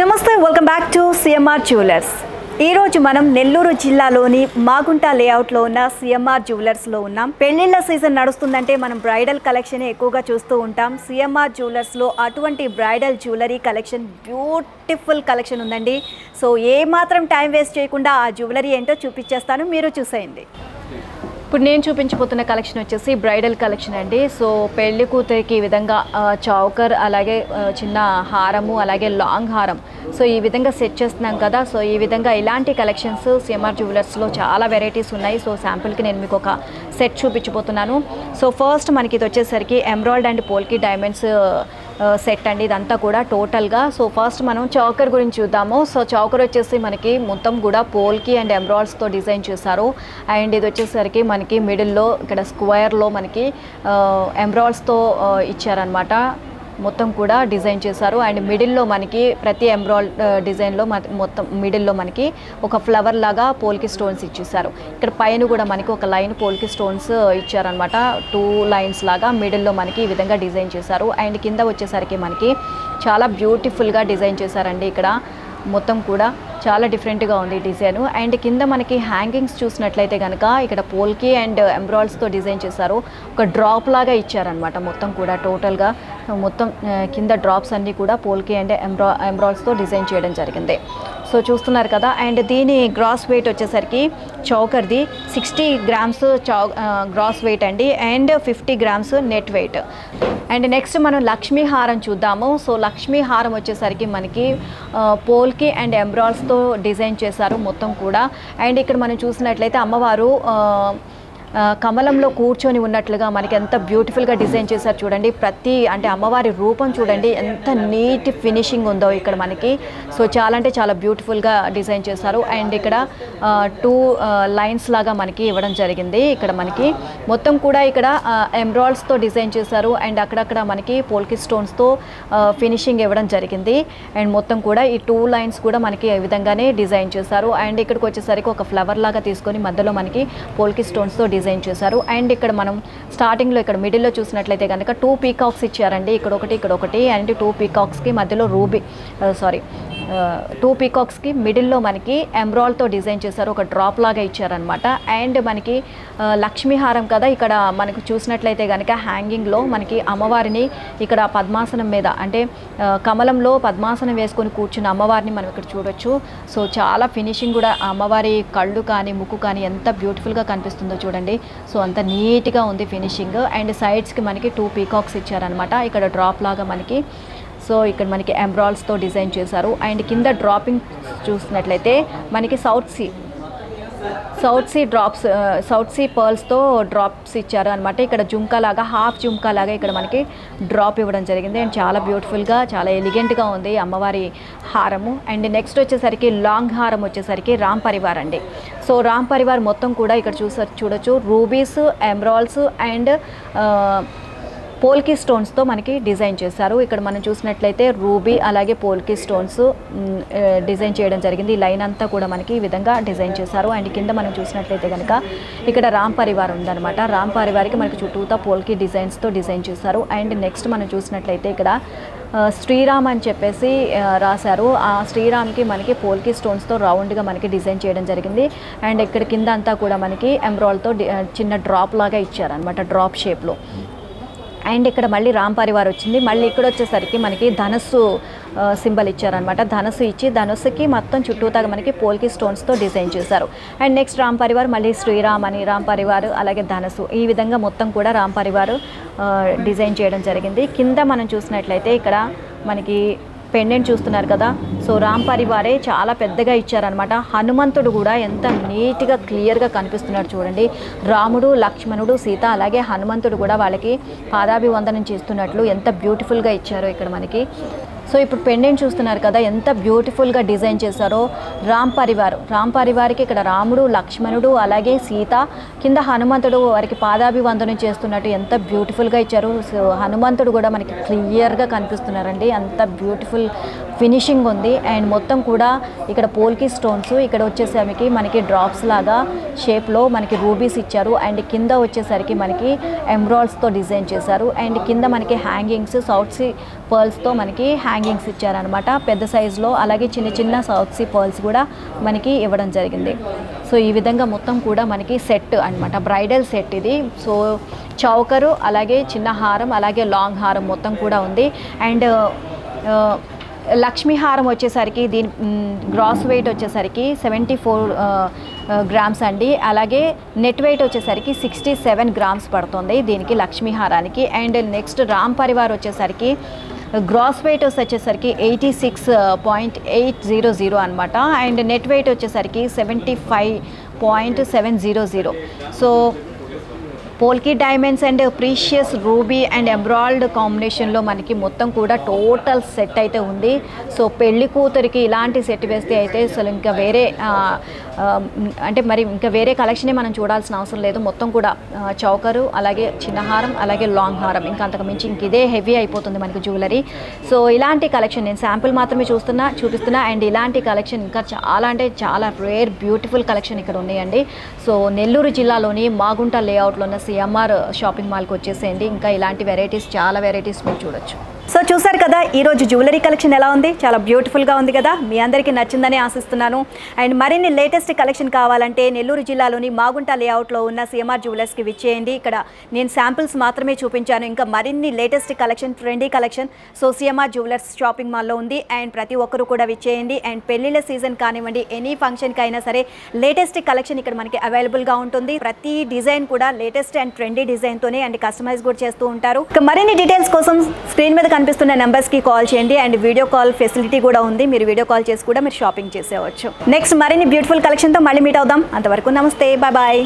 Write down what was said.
Namaste welcome back to CMR jewellers ఈరోజు మనం నెల్లూరు జిల్లాలోని మాగుంట లేఅవుట్లో ఉన్న సిఎంఆర్ జ్యువెలర్స్లో ఉన్నాం. పెళ్ళిళ్ళ సీజన్ నడుస్తుందంటే మనం బ్రైడల్ కలెక్షన్ ఎక్కువగా చూస్తూ ఉంటాం. సిఎంఆర్ జ్యువెలర్స్లో అటువంటి bridal jewellery collection beautiful collection ఉందండి. సో ఏ మాత్రం టైం వేస్ట్ చేయకుండా ఆ జ్యువెలరీ ఏంటో చూపించేస్తాను. మీరు చూసేయండి. ఇప్పుడు నేను చూపించబోతున్న కలెక్షన్ వచ్చేసి బ్రైడల్ కలెక్షన్ అండి. సో పెళ్ళి కూతురికి ఈ విధంగా చౌకర్ అలాగే చిన్న హారము అలాగే లాంగ్ హారం. సో ఈ విధంగా సెట్ చేస్తున్నాం కదా. సో ఈ విధంగా ఇలాంటి కలెక్షన్స్ సిఎంఆర్ జ్యువెలర్స్లో చాలా వెరైటీస్ ఉన్నాయి. సో శాంపుల్కి నేను మీకు ఒక సెట్ చూపించబోతున్నాను. సో ఫస్ట్ మనకి ఇది వచ్చేసరికి emerald and polki diamonds set అండి. ఇదంతా కూడా టోటల్గా. సో ఫస్ట్ మనం చౌకర్ గురించి చూద్దాము. సో చౌకర్ వచ్చేసి మనకి మొత్తం కూడా పోల్కి అండ్ ఎంబ్రాయిడ్స్తో డిజైన్ చేశారు. అండ్ ఇది వచ్చేసరికి మనకి మిడిల్లో ఇక్కడ స్క్వేర్లో మనకి ఎంబ్రాయిడ్స్తో ఇచ్చారనమాట మొత్తం కూడా డిజైన్ చేశారు. అండ్ మిడిల్లో మనకి ప్రతి ఎంబ్రాయిడ్ డిజైన్లో మన- మొత్తం మిడిల్లో మనకి ఒక ఫ్లవర్ లాగా పోల్కి స్టోన్స్ ఇచ్చేసారు ఇక్కడ పైన కూడా మనకి ఒక లైన్ పోల్కి స్టోన్స్ ఇచ్చారనమాట టూ లైన్స్ లాగా మిడిల్లో మనకి ఈ విధంగా డిజైన్ చేశారు. అండ్ కింద వచ్చేసరికి మనకి చాలా బ్యూటిఫుల్గా డిజైన్ చేశారండి ఇక్కడ. మొత్తం కూడా చాలా డిఫరెంట్గా ఉంది డిజైన్. అండ్ కింద మనకి హ్యాంగింగ్స్ చూసినట్లయితే కనుక ఇక్కడ పోల్కి అండ్ ఎంబ్రాయిడ్స్తో డిజైన్ చేశారు. ఒక డ్రాప్ లాగా ఇచ్చారనమాట మొత్తం కూడా టోటల్గా. మొత్తం కింద డ్రాప్స్ అన్నీ కూడా పోల్కి అండ్ ఎంబ్రా ఎంబ్రాయిడ్స్తో డిజైన్ చేయడం జరిగింది. సో చూస్తున్నారు కదా. అండ్ దీని గ్రాస్ వెయిట్ వచ్చేసరికి చౌకర్ది సిక్స్టీ గ్రామ్స్ చౌ గ్రాస్ వెయిట్ అండి. And fifty grams net weight. And next మనం లక్ష్మీ హారం చూద్దాము. సో లక్ష్మీ హారం వచ్చేసరికి మనకి పోల్కి అండ్ ఎంబ్రాయిడ్స్తో డిజైన్ చేశారు మొత్తం కూడా. అండ్ ఇక్కడ మనం చూసినట్లయితే అమ్మవారు కమలంలో కూర్చొని ఉన్నట్లుగా మనకి ఎంత బ్యూటిఫుల్గా డిజైన్ చేశారు చూడండి. ప్రతి అంటే అమ్మవారి రూపం చూడండి ఎంత నీట్ ఫినిషింగ్ ఉందో ఇక్కడ మనకి. సో చాలా అంటే చాలా బ్యూటిఫుల్గా డిజైన్ చేశారు. అండ్ ఇక్కడ టూ లైన్స్ లాగా మనకి ఇవ్వడం జరిగింది ఇక్కడ మనకి. మొత్తం కూడా ఇక్కడ ఎమ్రాయిడ్స్తో డిజైన్ చేశారు. అండ్ అక్కడక్కడ మనకి పోల్కి స్టోన్స్తో ఫినిషింగ్ ఇవ్వడం జరిగింది. అండ్ మొత్తం కూడా ఈ టూ లైన్స్ కూడా మనకి ఈ విధంగానే డిజైన్ చేశారు. అండ్ ఇక్కడికి వచ్చేసరికి ఒక ఫ్లవర్ లాగా తీసుకొని మధ్యలో మనకి పోల్కి స్టోన్స్తో డిజైన్ చేశారు. అండ్ ఇక్కడ మనం స్టార్టింగ్లో ఇక్కడ మిడిల్లో చూసినట్లయితే కనుక టూ పీకాక్స్ ఇచ్చారండి. ఇక్కడ ఒకటి ఇక్కడ ఒకటి అండ్ టూ పీకాక్స్కి మధ్యలో రూబీ సారీ uh, టూ పీకాక్స్కి మిడిల్లో మనకి ఎమ్రాల్తో డిజైన్ చేశారు. ఒక డ్రాప్ లాగా ఇచ్చారనమాట అండ్ మనకి లక్ష్మీహారం కదా ఇక్కడ మనకు చూసినట్లయితే కనుక హ్యాంగింగ్లో మనకి అమ్మవారిని ఇక్కడ పద్మాసనం మీద అంటే కమలంలో పద్మాసనం వేసుకొని కూర్చున్న అమ్మవారిని మనం ఇక్కడ చూడొచ్చు. సో చాలా ఫినిషింగ్ కూడా అమ్మవారి కళ్ళు కానీ ముక్కు కానీ ఎంత బ్యూటిఫుల్గా కనిపిస్తుందో చూడండి. సో అంత నీట్గా ఉంది ఫినిషింగ్ అండ్ సైడ్స్కి మనకి టూ పీకాక్స్ ఇచ్చారనమాట ఇక్కడ డ్రాప్ లాగా మనకి సో ఇక్కడ మనకి ఎంబ్రాయిడ్స్తో డిజైన్ చేశారు. అండ్ కింద డ్రాపింగ్ చూసినట్లయితే మనకి south sea south sea drops south sea పర్ల్స్తో drops ఇచ్చారు అనమాట ఇక్కడ జుంకా లాగా హాఫ్ జుంకా లాగా ఇక్కడ మనకి డ్రాప్ ఇవ్వడం జరిగింది. అండ్ చాలా బ్యూటిఫుల్గా చాలా ఎలిగెంట్గా ఉంది అమ్మవారి హారము. అండ్ నెక్స్ట్ వచ్చేసరికి లాంగ్ హారం వచ్చేసరికి రామ్ పరివార్ అండి. సో రామ్ పరివార్ మొత్తం కూడా ఇక్కడ చూస చూడొచ్చు. రూబీస్ ఎమ్రాల్స్ అండ్ పోల్కి స్టోన్స్తో మనకి డిజైన్ చేశారు. ఇక్కడ మనం చూసినట్లయితే రూబీ అలాగే పోల్కి స్టోన్స్ డిజైన్ చేయడం జరిగింది. ఈ లైన్ అంతా కూడా మనకి ఈ విధంగా డిజైన్ చేశారు. అండ్ కింద మనం చూసినట్లయితే కనుక ఇక్కడ రామ్ పరివార్ ఉందన్నమాట. రామ్ పరివార్కి మనకి చుట్టూతా పోల్కి డిజైన్స్తో డిజైన్ చేశారు. అండ్ నెక్స్ట్ మనం చూసినట్లయితే ఇక్కడ శ్రీరామ్ అని చెప్పేసి రాశారు. ఆ శ్రీరామ్కి మనకి పోల్కి స్టోన్స్తో రౌండ్గా మనకి డిజైన్ చేయడం జరిగింది. అండ్ ఇక్కడ కింద అంతా కూడా మనకి ఎంబ్రాయిడ్తో చిన్న డ్రాప్ లాగా ఇచ్చారనమాట డ్రాప్ షేప్లో అండ్ ఇక్కడ మళ్ళీ రామ్ పరివార్ వచ్చింది. మళ్ళీ ఇక్కడ వచ్చేసరికి మనకి ధనస్సు సింబల్ ఇచ్చారనమాట ధనస్సు ఇచ్చి ధనస్సుకి మొత్తం చుట్టూతా మనకి పోల్కి స్టోన్స్తో డిజైన్ చేశారు. అండ్ నెక్స్ట్ రామ్ పరివార్ మళ్ళీ శ్రీరామ్ అని రాంపారి వారు అలాగే ధనస్సు. ఈ విధంగా మొత్తం కూడా రాంపారి వారు డిజైన్ చేయడం జరిగింది. కింద మనం చూసినట్లయితే ఇక్కడ మనకి పెండెంట్ చూస్తున్నారు కదా. సో రామ్ పరివారే చాలా పెద్దగా ఇచ్చారనమాట హనుమంతుడు కూడా ఎంత నీట్గా క్లియర్గా కనిపిస్తున్నాడు చూడండి. రాముడు లక్ష్మణుడు సీత అలాగే హనుమంతుడు కూడా వాళ్ళకి పాదాభివందనం చేస్తున్నట్లు ఎంత బ్యూటిఫుల్గా ఇచ్చారో ఇక్కడ మనకి. సో ఇప్పుడు పెండెంట్ చూస్తున్నారు కదా ఎంత బ్యూటిఫుల్గా డిజైన్ చేశారో రామ్ పరివార్. రామ్ పరివార్కి ఇక్కడ రాముడు లక్ష్మణుడు అలాగే సీత కింద హనుమంతుడు వారికి పాదాభివందనం చేస్తున్నట్టు ఎంత బ్యూటిఫుల్గా ఇచ్చారు. సో హనుమంతుడు కూడా మనకి క్లియర్గా కనిపిస్తున్నారండి. అంత బ్యూటిఫుల్ ఫినిషింగ్ ఉంది. అండ్ మొత్తం కూడా ఇక్కడ పోల్కి స్టోన్స్ ఇక్కడ వచ్చేసరికి మనకి డ్రాప్స్ లాగా షేప్లో మనకి రూబీస్ ఇచ్చారు. అండ్ కింద వచ్చేసరికి మనకి ఎంబ్రాయిడ్స్తో డిజైన్ చేశారు. అండ్ కింద మనకి హ్యాంగింగ్స్ సౌత్ సీ పర్ల్స్తో మనకి హ్యాంగింగ్స్ ఇచ్చారనమాట పెద్ద సైజులో అలాగే చిన్న చిన్న సౌత్ సీ పర్ల్స్ కూడా మనకి ఇవ్వడం జరిగింది. సో ఈ విధంగా మొత్తం కూడా మనకి సెట్ అన్నమాట. బ్రైడల్ సెట్ ఇది. సో చౌకరు అలాగే చిన్న హారం అలాగే లాంగ్ హారం మొత్తం కూడా ఉంది. అండ్ లక్ష్మీహారం వచ్చేసరికి దీని గ్రాస్ వెయిట్ వచ్చేసరికి సెవెంటీ ఫోర్ గ్రామ్స్ అండి. అలాగే నెట్ వెయిట్ వచ్చేసరికి సిక్స్టీ సెవెన్ గ్రామ్స్ పడుతుంది దీనికి లక్ష్మీహారానికి అండ్ నెక్స్ట్ రామ్ పరివార్ వచ్చేసరికి గ్రాస్ వెయిట్ వచ్చేసరికి eighty six point eight zero zero అనమాట అండ్ నెట్ వెయిట్ వచ్చేసరికి seventy five point seven zero zero so polki diamonds and precious ruby and emerald కాంబినేషన్లో మనకి మొత్తం కూడా టోటల్ సెట్ అయితే ఉంది. సో పెళ్ళి కూతురికి ఇలాంటి సెట్ వేస్తే అయితే అసలు ఇంకా వేరే అంటే మరి ఇంకా వేరే కలెక్షనే మనం చూడాల్సిన అవసరం లేదు. మొత్తం కూడా చౌకరు అలాగే చిన్న హారం అలాగే లాంగ్ హారం. ఇంకా అంతకు మించి ఇంక ఇదే హెవీ అయిపోతుంది మనకి జ్యువెలరీ. సో ఇలాంటి కలెక్షన్ నేను శాంపుల్ మాత్రమే చూస్తున్నా చూపిస్తున్నా. అండ్ ఇలాంటి కలెక్షన్ ఇంకా చాలా అంటే చాలా రేర్ బ్యూటిఫుల్ కలెక్షన్ ఇక్కడ ఉన్నాయండి. సో నెల్లూరు జిల్లాలోని మాగుంట లేఅవుట్లో ఉన్న సిఎంఆర్ షాపింగ్ మాల్కి వచ్చేసేయండి. ఇంకా ఇలాంటి వెరైటీస్ చాలా వెరైటీస్ మీరు చూడొచ్చు. సో చూసారు కదా ఈరోజు జ్యువెలరీ కలెక్షన్ ఎలా ఉంది? చాలా బ్యూటిఫుల్గా ఉంది కదా. మీ అందరికీ నచ్చిందని ఆశిస్తున్నాను. అండ్ మరిన్ని లేటెస్ట్ కలెక్షన్ కావాలంటే నెల్లూరు జిల్లాలోని మాగుంట లేఅవుట్లో ఉన్న సిఎంఆర్ జ్యువెలర్స్కి విచ్చేయండి. ఇక్కడ నేను శాంపిల్స్ మాత్రమే చూపించాను. ఇంకా మరిన్ని latest collection trendy collection so CMR Jewellers shopping మాల్లో ఉంది. అండ్ ప్రతి ఒక్కరు కూడా విచ్చేయండి. అండ్ పెళ్ళిళ్ళ సీజన్ కానివ్వండి ఎనీ ఫంక్షన్కి అయినా సరే లేటెస్ట్ కలెక్షన్ ఇక్కడ మనకి అవైలబుల్గా ఉంటుంది. ప్రతి డిజైన్ కూడా లేటెస్ట్ అండ్ ట్రెండీ డిజైన్తోనే అండ్ కస్టమైజ్ కూడా చేస్తూ ఉంటారు. ఇక మరిన్ని డీటెయిల్స్ కోసం స్క్రీన్ మీద కనిపిస్తున్న నెంబర్స్కి కాల్ చేయండి అండ్ వీడియో కాల్ ఫెసిలిటీ కూడా ఉంది. మీరు వీడియో కాల్ చేసి కూడా మీరు షాపింగ్ చేసేవచ్చు నెక్స్ట్ మరిన్ని బ్యూటిఫుల్ కలెక్షన్తో మళ్ళీ మీట్ అవుదాం. అంతవరకు నమస్తే. Bye bye.